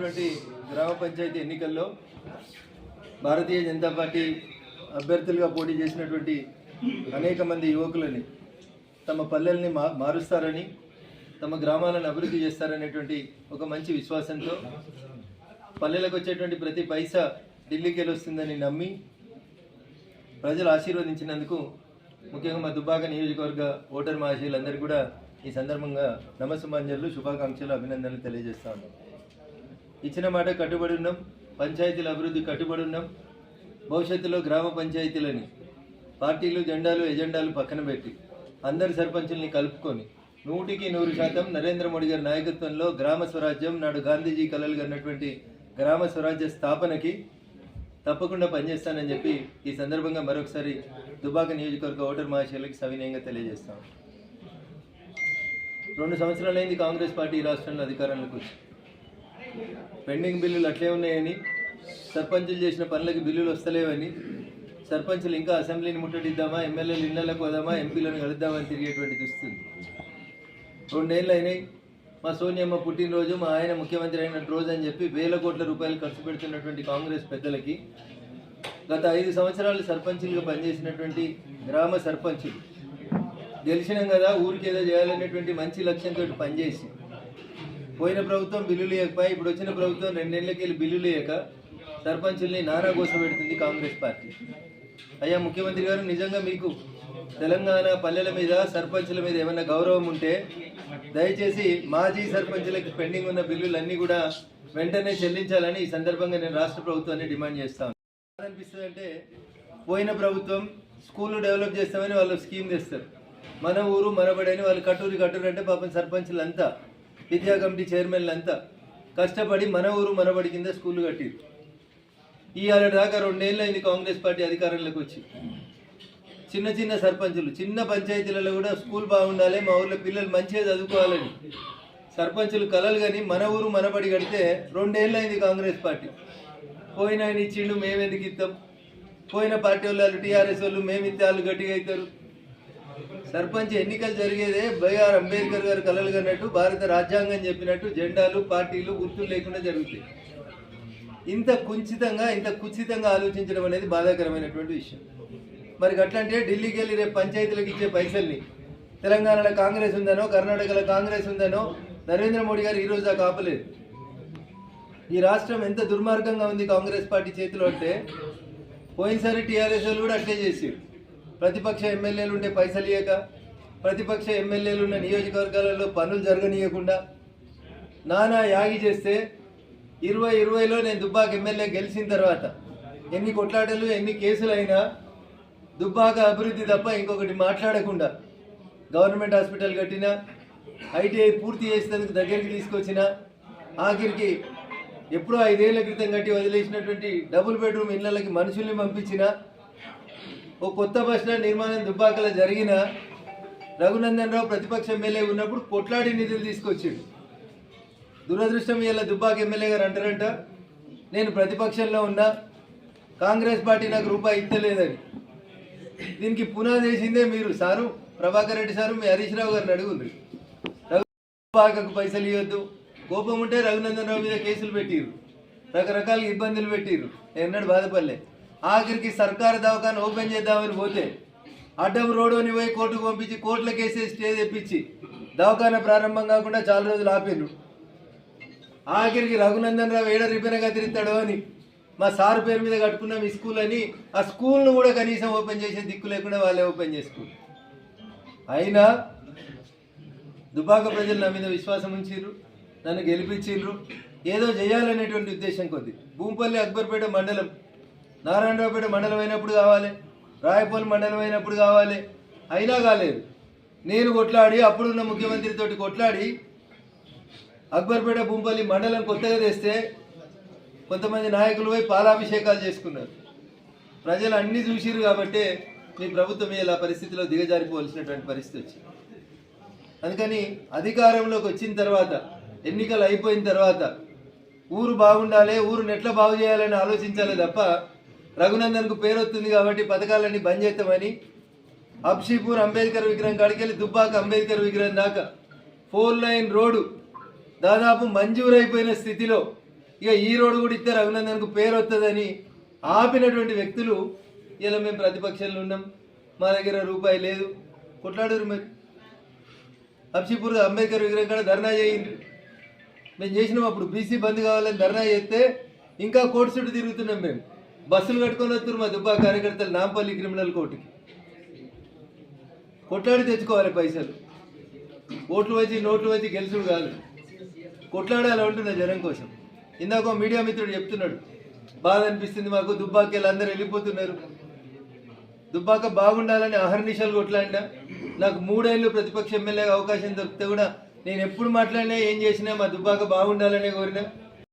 గ్రామ పంచాయతీ ఎన్నికల్లో భారతీయ జనతా పార్టీ అభ్యర్థులుగా పోటీ చేసినటువంటి అనేక మంది యువకులని తమ పల్లెల్ని మా మారుస్తారని తమ గ్రామాలను అభివృద్ధి చేస్తారనేటువంటి ఒక మంచి విశ్వాసంతో పల్లెలకు వచ్చేటువంటి ప్రతి పైసా ఢిల్లీకి వెళ్ళొస్తుందని నమ్మి ప్రజలు ఆశీర్వదించినందుకు ముఖ్యంగా మా దుబ్బాక నియోజకవర్గ ఓటర్ మహాశీలందరూ కూడా ఈ సందర్భంగా నమస్సుమాంజలు శుభాకాంక్షలు అభినందనలు తెలియజేస్తా ఉన్నాం. ఇచ్చిన మాట కట్టుబడి ఉన్నాం పంచాయతీల అభివృద్ధి కట్టుబడి ఉన్నాం భవిష్యత్తులో గ్రామ పంచాయతీలని పార్టీలు జెండాలు ఎజెండాలు పక్కన పెట్టి అందరి సర్పంచుల్ని కలుపుకొని నూటికి నూరు శాతం నరేంద్ర మోడీ గారి నాయకత్వంలో గ్రామ స్వరాజ్యం నాడు గాంధీజీ కలలు కన్నటువంటి గ్రామ స్వరాజ్య స్థాపనకి తప్పకుండా పనిచేస్తానని చెప్పి ఈ సందర్భంగా మరొకసారి దుబాక నియోజకవర్గ ఓటర్ మహాశయులకి సవినయంగా తెలియజేస్తాం రెండు సంవత్సరాలైంది కాంగ్రెస్ పార్టీ రాష్ట్రంలో అధికారంలోకి వచ్చింది. పెండింగ్ బిల్లులు అట్లే ఉన్నాయని సర్పంచులు చేసిన పనులకు బిల్లులు వస్తలేవని సర్పంచులు ఇంకా అసెంబ్లీని ముట్టడిద్దామా ఎమ్మెల్యేలు ఇళ్ళకు పోదామా ఎంపీలను కలుద్దామని తిరిగేటువంటి దుస్తుంది రెండేళ్ళు అయినాయి మా సోనియమ్మ పుట్టినరోజు మా ఆయన ముఖ్యమంత్రి అయిన రోజు అని చెప్పి వేల కోట్ల రూపాయలు ఖర్చు పెడుతున్నటువంటి కాంగ్రెస్ పెద్దలకి గత ఐదు సంవత్సరాలు సర్పంచులుగా పనిచేసినటువంటి గ్రామ సర్పంచులు గెలిచినాం కదా ఊరికి ఏదో చేయాలనేటువంటి మంచి లక్ష్యంతో పనిచేసి పోయిన ప్రభుత్వం బిల్లులు ఇవ్వకపోయి ఇప్పుడు వచ్చిన ప్రభుత్వం రెండేళ్ళకి వెళ్ళి బిల్లులు ఇవ్వక సర్పంచుల్ని నానా కోసం పెడుతుంది కాంగ్రెస్ పార్టీ. అయ్యా ముఖ్యమంత్రి గారు నిజంగా మీకు తెలంగాణ పల్లెల మీద సర్పంచుల మీద ఏమైనా గౌరవం ఉంటే దయచేసి మాజీ సర్పంచులకు పెండింగ్ ఉన్న బిల్లులన్నీ కూడా వెంటనే చెల్లించాలని ఈ సందర్భంగా నేను రాష్ట్ర ప్రభుత్వాన్ని డిమాండ్ చేస్తాను అనిపిస్తుంది అంటే పోయిన ప్రభుత్వం స్కూళ్ళు డెవలప్ చేస్తామని వాళ్ళు స్కీమ్ తెస్తారు. మన ఊరు మనబడి వాళ్ళు కట్టూరి కట్టూరు అంటే పాపం సర్పంచులంతా విద్యా కమిటీ చైర్మన్లు అంతా కష్టపడి మన ఊరు మనబడి కింద స్కూళ్ళు కట్టిరు. ఈ ఏడాది దాకా రెండేళ్ళు అయింది కాంగ్రెస్ పార్టీ అధికారంలోకి వచ్చి. చిన్న చిన్న సర్పంచులు చిన్న పంచాయతీలలో కూడా స్కూల్ బాగుండాలి మా ఊర్లో పిల్లలు మంచిగా చదువుకోవాలని. సర్పంచులు కలలు కానీ మన ఊరు మనబడి కడితే రెండేళ్ళు అయింది కాంగ్రెస్ పార్టీ. పోయిన ఆయన ఇచ్చిండు మేమెందుకు ఇస్తాం పోయిన పార్టీ వాళ్ళు టీఆర్ఎస్ వాళ్ళు మేము ఇస్తే వాళ్ళు గట్టిగా అవుతారు సర్పంచ్ ఎన్నికలు జరిగేదే బైఆర్ అంబేద్కర్ గారు కలలు కన్నట్టు భారత రాజ్యాంగం చెప్పినట్టు జెండాలు పార్టీలు గుర్తులు లేకుండా జరుగుతాయి. ఇంత కుంచితంగా ఇంత కుచితంగా ఆలోచించడం అనేది బాధాకరమైనటువంటి విషయం. మరి అట్లంటే ఢిల్లీకి వెళ్ళి రేపు పంచాయతీలకు ఇచ్చే పైసల్ని తెలంగాణలో కాంగ్రెస్ ఉందనో కర్ణాటకలో కాంగ్రెస్ ఉందనో నరేంద్ర మోడీ గారు ఈరోజు ఆ దాకా ఆపలేదు. ఈ రాష్ట్రం ఎంత దుర్మార్గంగా ఉంది కాంగ్రెస్ పార్టీ చేతిలో అంటే పోయినసారి టీఆర్ఎస్ వాళ్ళు కూడా అట్లే చేసి ప్రతిపక్ష ఎమ్మెల్యేలు ఉంటే పైసలు ఇవ్వక ప్రతిపక్ష ఎమ్మెల్యేలు ఉన్న నియోజకవర్గాలలో పనులు జరగనీయకుండా నానా యాగి చేస్తే ఇరవై ఇరవైలో నేను దుబ్బాక ఎమ్మెల్యే గెలిచిన తర్వాత ఎన్ని కొట్లాటలు ఎన్ని కేసులు అయినా దుబ్బాక అభివృద్ధి తప్ప ఇంకొకటి మాట్లాడకుండా గవర్నమెంట్ హాస్పిటల్ కట్టిన ఐటీఐ పూర్తి చేసేందుకు దగ్గరికి తీసుకొచ్చిన ఆఖరికి ఎప్పుడో ఐదేళ్ళ క్రితం కట్టి వదిలేసినటువంటి డబుల్ బెడ్రూమ్ ఇళ్ళకి మనుషుల్ని పంపించినా ఓ కొత్త బస్ స్టాండ్ నిర్మాణం దుబ్బాకలో జరిగిన రఘునందన్ రావు ప్రతిపక్ష ఎమ్మెల్యే ఉన్నప్పుడు కొట్లాడి నిధులు తీసుకొచ్చిండు. దురదృష్టం ఇలా దుబ్బాక ఎమ్మెల్యే గారు అంటారంట నేను ప్రతిపక్షంలో ఉన్నా కాంగ్రెస్ పార్టీ నాకు రూపాయి ఇస్తలేదని. దీనికి పునాది వేసిందే మీరు సారు ప్రభాకర్ రెడ్డి సారు మీ హరీష్ రావు గారిని అడుగుంది దుబ్బాకకు పైసలు ఇవ్వద్దు. కోపం ఉంటే రఘునందన్ రావు మీద కేసులు పెట్టిరు రకరకాల ఇబ్బందులు పెట్టిరు ఎన్నడు బాధపడలే. ఆఖరికి సర్కారు దవాఖాన ఓపెన్ చేద్దామని పోతే అడ్డం రోడ్డు అని పోయి కోర్టుకు పంపించి కోర్టుల కేసే స్టే తెప్పించి దవాఖాన ప్రారంభం కాకుండా చాలా రోజులు ఆపిండు ఆఖరికి రఘునందన్ రావు ఏడ రిపేర్గా తిరుగుతాడో అని మా సార్ పేరు మీద కట్టుకున్నాం ఈ స్కూల్ అని. ఆ స్కూల్ను కూడా కనీసం ఓపెన్ చేసే దిక్కు లేకుండా వాళ్ళే ఓపెన్ చేసుకున్నారు. అయినా దుబాక ప్రజలు నా మీద విశ్వాసం ఉంచిర్రు నన్ను గెలిపించిర్రు. ఏదో చేయాలనేటువంటి ఉద్దేశం కొద్ది. భూంపల్లి అక్బర్పేట మండలం నారాయణరావుపేట మండలం అయినప్పుడు కావాలి రాయపల్లి మండలం అయినప్పుడు కావాలి అయినా కాలేదు. నేను కొట్లాడి అప్పుడున్న ముఖ్యమంత్రితోటి కొట్లాడి అక్బర్పేట భూంపల్లి మండలం కొత్తగా తెస్తే కొంతమంది నాయకులు పోయి పాలాభిషేకాలు చేసుకున్నారు. ప్రజలు అన్ని చూసిరు కాబట్టి మీ ప్రభుత్వం ఇలా పరిస్థితిలో దిగజారిపోవలసినటువంటి పరిస్థితి వచ్చింది. అందుకని అధికారంలోకి వచ్చిన తర్వాత ఎన్నికలు అయిపోయిన తర్వాత ఊరు బాగుండాలి ఊరు నెట్ల బాగు చేయాలని ఆలోచించాలి తప్ప రఘునందన్కు పేరు వస్తుంది కాబట్టి పథకాలన్నీ బంద్ చేస్తామని అబ్షీపూర్ అంబేద్కర్ విగ్రహం కాడికెళ్ళి దుబ్బాక అంబేద్కర్ విగ్రహం దాకా. ఫోర్ లైన్ రోడ్డు దాదాపు మంజూరైపోయిన స్థితిలో ఇక ఈ రోడ్డు కూడా ఇస్తే రఘునందన్కు పేరు వస్తుందని ఆపినటువంటి వ్యక్తులు ఇలా మేము ప్రతిపక్షంలో ఉన్నాం. మా దగ్గర రూపాయి లేదు. కొట్లాడరు మీరు. హబ్షీపూర్ అంబేద్కర్ విగ్రహం కాడ ధర్నా చేయండి మేము చేసినాం అప్పుడు బీసీ బంద్ కావాలని ధర్నా చేస్తే ఇంకా కోర్టు చుట్టూ తిరుగుతున్నాం మేము. బస్సులు కట్టుకొని వస్తారు మా దుబ్బా కార్యకర్తలు నాంపల్లి క్రిమినల్ కోర్టుకి. కొట్లాడి తెచ్చుకోవాలి పైసలు. ఓట్లు వచ్చి నోట్లు వచ్చి గెలుచుడు కాదు. కొట్లాడాలి ఉంటున్నా జనం కోసం. ఇందాక మీడియా మిత్రుడు చెప్తున్నాడు బాధ అనిపిస్తుంది మాకు దుబ్బాకెళ్ళి అందరూ వెళ్ళిపోతున్నారు. దుబ్బాక బాగుండాలని అహర్నిశాలు కొట్లాడినా నాకు మూడేళ్ళు ప్రతిపక్ష ఎమ్మెల్యేగా అవకాశం దొరికితే కూడా నేను ఎప్పుడు మాట్లాడినా ఏం చేసినా మా దుబ్బాక బాగుండాలనే కోరినా